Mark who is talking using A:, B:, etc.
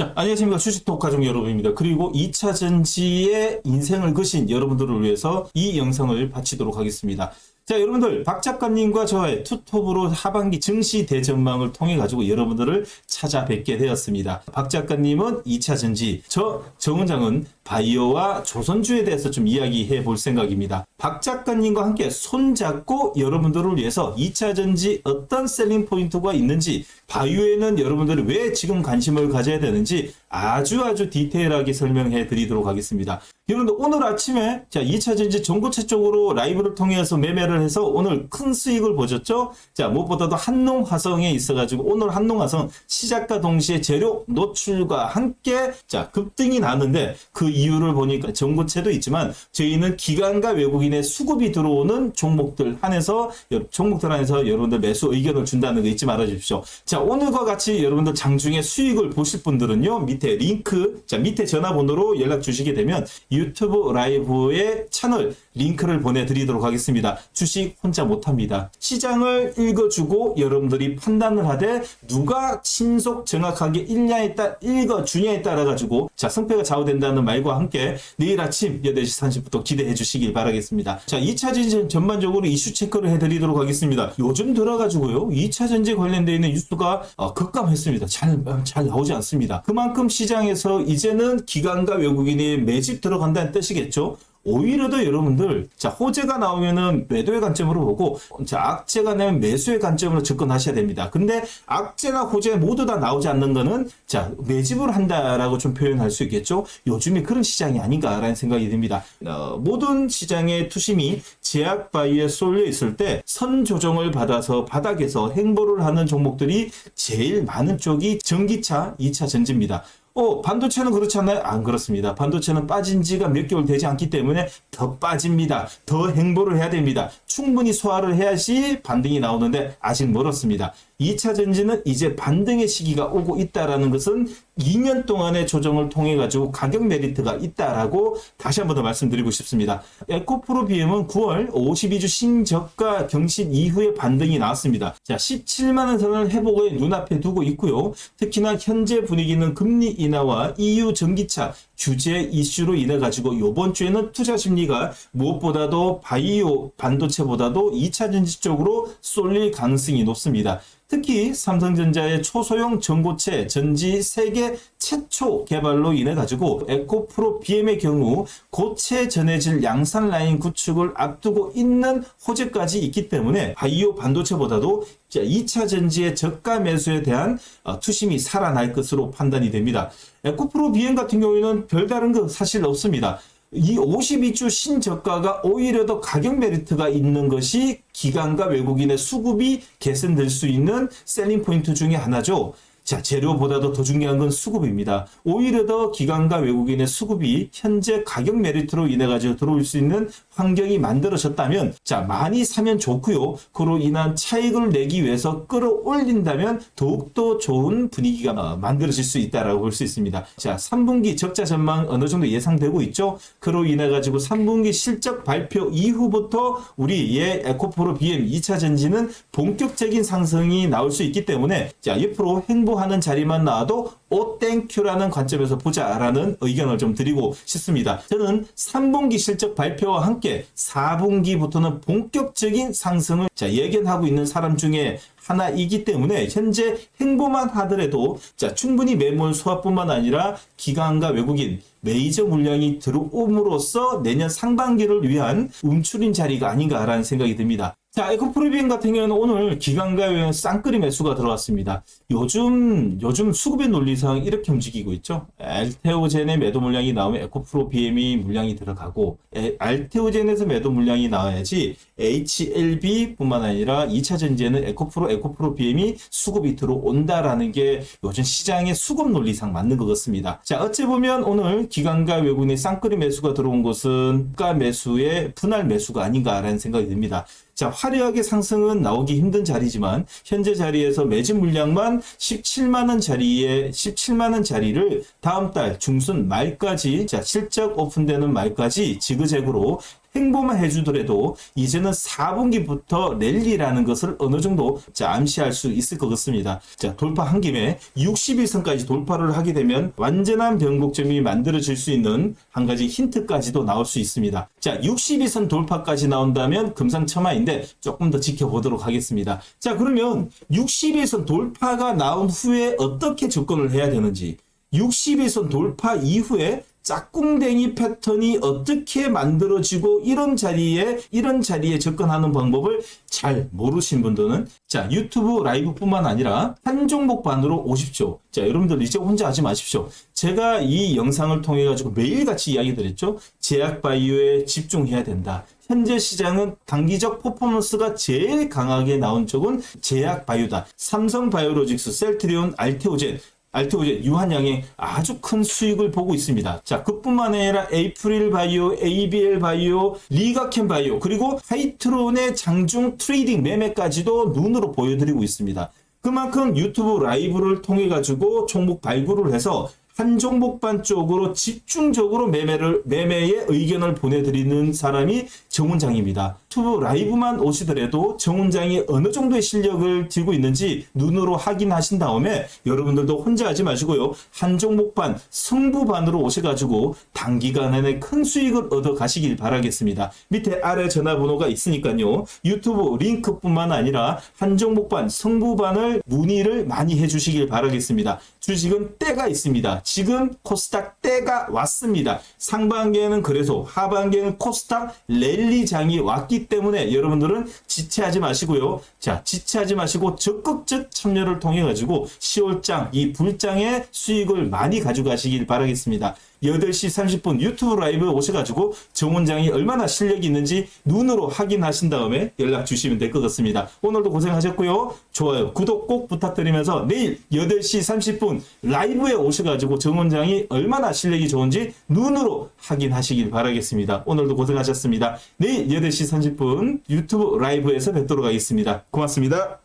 A: 자, 안녕하십니까. 주식톡 가족 여러분입니다. 그리고 2차 전지의 인생을 거신 여러분들을 위해서 이 영상을 바치도록 하겠습니다. 자, 여러분들, 박 작가님과 저의 투톱으로 하반기 증시 대전망을 통해 가지고 여러분들을 찾아뵙게 되었습니다. 박 작가님은 2차 전지, 저 정원장은 바이오와 조선주에 대해서 좀 이야기해 볼 생각입니다. 박 작가님과 함께 손잡고 여러분들을 위해서 2차 전지 어떤 셀링 포인트가 있는지, 바이오에는 여러분들이 왜 지금 관심을 가져야 되는지 아주 아주 디테일하게 설명해 드리도록 하겠습니다. 여러분들 오늘 아침에 자 2차 전지 전고체 쪽으로 라이브를 통해서 매매를 해서 오늘 큰 수익을 보셨죠? 자 무엇보다도 한농 화성에 있어가지고 오늘 한농 화성 시작과 동시에 재료 노출과 함께 자 급등이 나는데 그 이유를 보니까 전고체도 있지만 저희는 기관과 외국인의 수급이 들어오는 종목들 한해서 여- 종목들 한해서 여러분들 매수 의견을 준다는 거 잊지 말아 주십시오. 자 오늘과 같이 여러분들 장중에 수익을 보실 분들은요 밑에 링크 자 밑에 전화번호로 연락 주시게 되면 유튜브 라이브의 채널 링크를 보내드리도록 하겠습니다. 주식 혼자 못합니다. 시장을 읽어주고 여러분들이 판단을 하되 누가 신속 정확하게 읽냐에 따라 읽어주냐에 따라 가지고 자 승패가 좌우된다는 말과 함께 내일 아침 8시 30분부터 기대해 주시길 바라겠습니다. 자 2차 전지 전반적으로 이슈 체크를 해드리도록 하겠습니다. 요즘 들어가지고요 2차 전지 관련되어 있는 뉴스가 어, 급감했습니다. 잘, 잘 나오지 않습니다. 그만큼 시장에서 이제는 기관과 외국인이 매집 들어간다는 뜻이겠죠. 오히려 더 여러분들 자 호재가 나오면은 매도의 관점으로 보고 자 악재가 나면 매수의 관점으로 접근하셔야 됩니다. 근데 악재나 호재 모두 다 나오지 않는 거는 자 매집을 한다라고 좀 표현할 수 있겠죠. 요즘에 그런 시장이 아닌가라는 생각이 듭니다. 어, 모든 시장의 투심이 제약 바위에 쏠려 있을 때 선 조정을 받아서 바닥에서 행보를 하는 종목들이 제일 많은 쪽이 전기차 2차 전지입니다. 어, 반도체는 그렇지 않나요? 안 그렇습니다. 반도체는 빠진 지가 몇 개월 되지 않기 때문에 더 빠집니다. 더 행보를 해야 됩니다. 충분히 소화를 해야지 반등이 나오는데 아직 멀었습니다. 2차 전지는 이제 반등의 시기가 오고 있다라는 것은 2년 동안의 조정을 통해 가지고 가격 메리트가 있다라고 다시 한 번 더 말씀드리고 싶습니다. 에코프로 BM은 9월 52주 신저가 경신 이후에 반등이 나왔습니다. 자, 17만 원 선을 회복을 눈앞에 두고 있고요. 특히나 현재 분위기는 금리 인하와 EU 전기차 규제 이슈로 인해 가지고 이번 주에는 투자 심리가 무엇보다도 바이오 반도체 보다도 2차 전지 쪽으로 쏠릴 가능성이 높습니다. 특히 삼성전자의 초소형 전고체 전지 세계 최초 개발로 인해 가지고 에코프로 BM의 경우 고체 전해질 양산 라인 구축을 앞두고 있는 호재까지 있기 때문에 바이오 반도체보다도 2차 전지의 저가 매수에 대한 어, 투심이 살아날 것으로 판단이 됩니다. 에코프로 BM 같은 경우에는 별다른 거 사실 없습니다. 이 52주 신저가가 오히려 더 가격 메리트가 있는 것이 기관과 외국인의 수급이 개선될 수 있는 셀링 포인트 중에 하나죠. 자, 재료보다도 더 중요한 건 수급입니다. 오히려 더 기관과 외국인의 수급이 현재 가격 메리트로 인해 가지고 들어올 수 있는 환경이 만들어졌다면, 자, 많이 사면 좋고요. 그로 인한 차익을 내기 위해서 끌어올린다면 더욱더 좋은 분위기가 어, 만들어질 수 있다라고 볼 수 있습니다. 자, 3분기 적자 전망 어느 정도 예상되고 있죠. 그로 인해 가지고 3분기 실적 발표 이후부터 우리의 에코프로 BM 2차 전지는 본격적인 상승이 나올 수 있기 때문에 자, 옆으로 행보하는 자리만 나와도 오 땡큐라는 관점에서 보자라는 의견을 좀 드리고 싶습니다. 저는 3분기 실적 발표와 함께 4분기부터는 본격적인 상승을 자, 예견하고 있는 사람 중에 하나이기 때문에 현재 행보만 하더라도 자 충분히 매물 소화뿐만 아니라 기관과 외국인 메이저 물량이 들어옴으로써 내년 상반기를 위한 움츠린 자리가 아닌가라는 생각이 듭니다. 자, 에코프리비움 같은 경우는 오늘 기관과 외국인 쌍끌이 매수가 들어왔습니다. 요즘, 요즘 수급의 논리상 이렇게 움직이고 있죠. 알테오젠의 매도 물량이 나오면 에코프로 BM이 물량이 들어가고, 에, 알테오젠에서 매도 물량이 나와야지 HLB 뿐만 아니라 2차 전지에는 에코프로, 에코프로 BM이 수급이 들어온다라는 게 요즘 시장의 수급 논리상 맞는 것 같습니다. 자, 어찌 보면 오늘 기관과 외국인의 쌍끌이 매수가 들어온 것은 가 매수의 분할 매수가 아닌가라는 생각이 듭니다. 자, 화려하게 상승은 나오기 힘든 자리지만 현재 자리에서 매집 물량만 17만 원 자리에 17만 원 자리를 다음 달 중순 말까지 자, 실적 오픈되는 말까지 지그재그로 행보만 해주더라도 이제는 4분기부터 랠리라는 것을 어느 정도 자, 암시할 수 있을 것 같습니다. 자, 돌파한 김에 61선까지 돌파를 하게 되면 완전한 변곡점이 만들어질 수 있는 한 가지 힌트까지도 나올 수 있습니다. 자, 62선 돌파까지 나온다면 금상첨화인데 조금 더 지켜보도록 하겠습니다. 자, 그러면 61선 돌파가 나온 후에 어떻게 접근을 해야 되는지 60일선 돌파 이후에 짝꿍댕이 패턴이 어떻게 만들어지고 이런 자리에 이런 자리에 접근하는 방법을 잘 모르신 분들은 자 유튜브 라이브뿐만 아니라 한 종목 반으로 오십시오. 자 여러분들 이제 혼자 하지 마십시오. 제가 이 영상을 통해 가지고 매일같이 이야기 드렸죠. 제약 바이오에 집중해야 된다. 현재 시장은 단기적 퍼포먼스가 제일 강하게 나온 쪽은 제약 바이오다. 삼성 바이오로직스, 셀트리온, 알테오젠 알테오젠 유한양의 아주 큰 수익을 보고 있습니다. 자, 그뿐만 아니라 에이프릴 바이오, ABL 바이오, 리가켄 바이오, 그리고 하이트론의 장중 트레이딩 매매까지도 눈으로 보여드리고 있습니다. 그만큼 유튜브 라이브를 통해 가지고 종목 발굴을 해서 한 종목반 쪽으로 집중적으로 매매를 매매의 의견을 보내드리는 사람이 정훈장입니다. 유튜브 라이브만 오시더라도 정훈장이 어느 정도의 실력을 들고 있는지 눈으로 확인하신 다음에 여러분들도 혼자 하지 마시고요. 한 종목반 승부반으로 오셔가지고 단기간 안에 큰 수익을 얻어 가시길 바라겠습니다. 밑에 아래 전화번호가 있으니까요. 유튜브 링크뿐만 아니라 한 종목반 승부반을 문의를 많이 해주시길 바라겠습니다. 주식은 때가 있습니다. 지금 코스닥 때가 왔습니다. 상반기에는 그래서 하반기에는 코스닥 랠리장이 왔기 때문에 여러분들은 지체하지 마시고요. 자, 지체하지 마시고 적극적 참여를 통해 가지고 10월장 이 불장의 수익을 많이 가져가시길 바라겠습니다. 8시 30분 유튜브 라이브 오셔가지고 정 원장이 얼마나 실력이 있는지 눈으로 확인하신 다음에 연락 주시면 될 것 같습니다. 오늘도 고생하셨고요. 좋아요, 구독 꼭 부탁드리면서 내일 8시 30분 라이브에 오셔가지고 정 원장이 얼마나 실력이 좋은지 눈으로 확인하시길 바라겠습니다. 오늘도 고생하셨습니다. 내일 8시 30분 유튜브 라이브에서 뵙도록 하겠습니다. 고맙습니다.